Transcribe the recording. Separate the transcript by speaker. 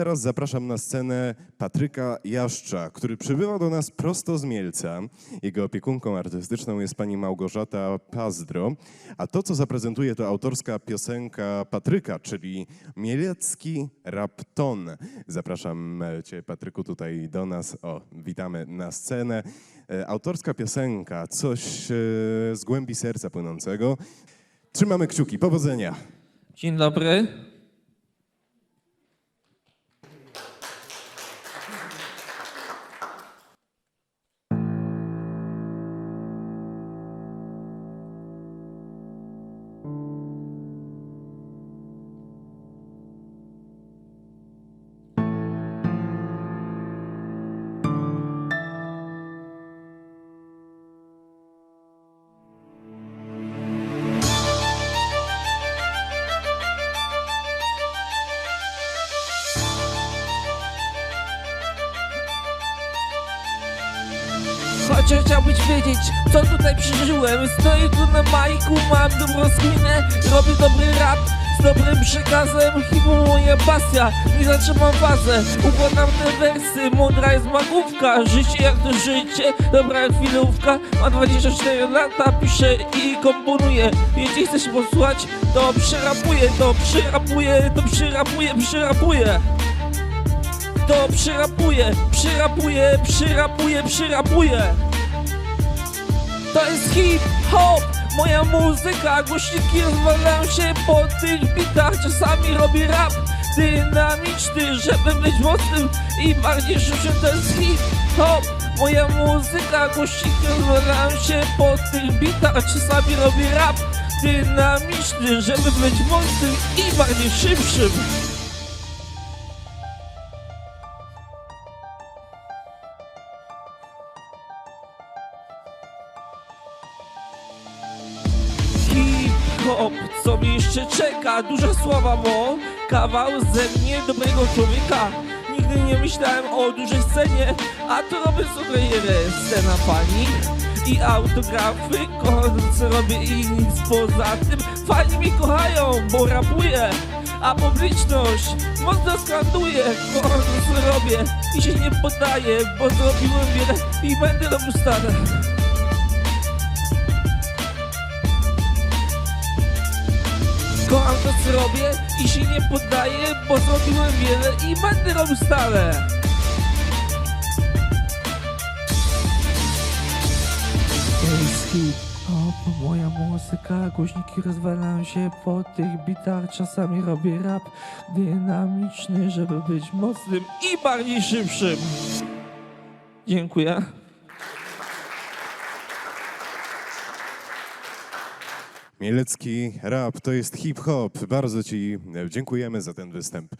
Speaker 1: teraz zapraszam na scenę Patryka Jaszcza, który przybywa do nas prosto z Mielca. Jego opiekunką artystyczną jest pani Małgorzata Pazdro, a to, co zaprezentuje, to autorska piosenka Patryka, czyli Mielecki Rapton. Zapraszam cię, Patryku, tutaj do nas. O, witamy na scenę. E, Autorska piosenka, coś e, z głębi serca płynącego. Trzymamy kciuki, powodzenia.
Speaker 2: Dzień dobry. Chociaż chciałbyś wiedzieć, co tutaj przeżyłem. Stoję tu na majku, mam dobrą minę Robię dobry rap z dobrym przekazem. Hibu moja pasja, nie zatrzymam fazę Układam te wersy, mądra jest magówka Życie jak to życie, dobra chwilówka. Mam 24 lata, piszę i komponuję. Jeśli chcesz posłuchać, to przerapuję To przerapuję, to przerapuję, przerapuję. To przyrapuje, przyrapuje, przyrapuje, przyrapuje. To jest hip hop, moja muzyka, głośniki rozwalają się po tych bitach, czasami robi rap dynamiczny, żeby być mocnym i bardziej szybszym. To jest hip hop, moja muzyka, głośniki rozwalają się po tych bitach, czasami robi rap dynamiczny, żeby być mocnym i bardziej szybszym. Hip-hop, co mnie jeszcze czeka? Duża sława, bo kawał ze mnie dobrego człowieka. Nigdy nie myślałem o dużej scenie, a to robię co karierę. Scena pani i autografy, kocham to, co robię i nic poza tym. Fani mnie kochają, bo rapuję, a publiczność mocno skanduje. Co robię i się nie poddaję, bo zrobiłem wiele i będę robił stale. Kocham to co robię i się nie poddaję, bo zrobiłem wiele i będę robił stale. To jest hip hop, moja muzyka, głośniki rozwalają się po tych bitach, czasami robię rap dynamiczny, żeby być mocnym i bardziej szybszym. Dziękuję.
Speaker 1: Mielecki rap to jest hip-hop. Bardzo Ci dziękujemy za ten występ.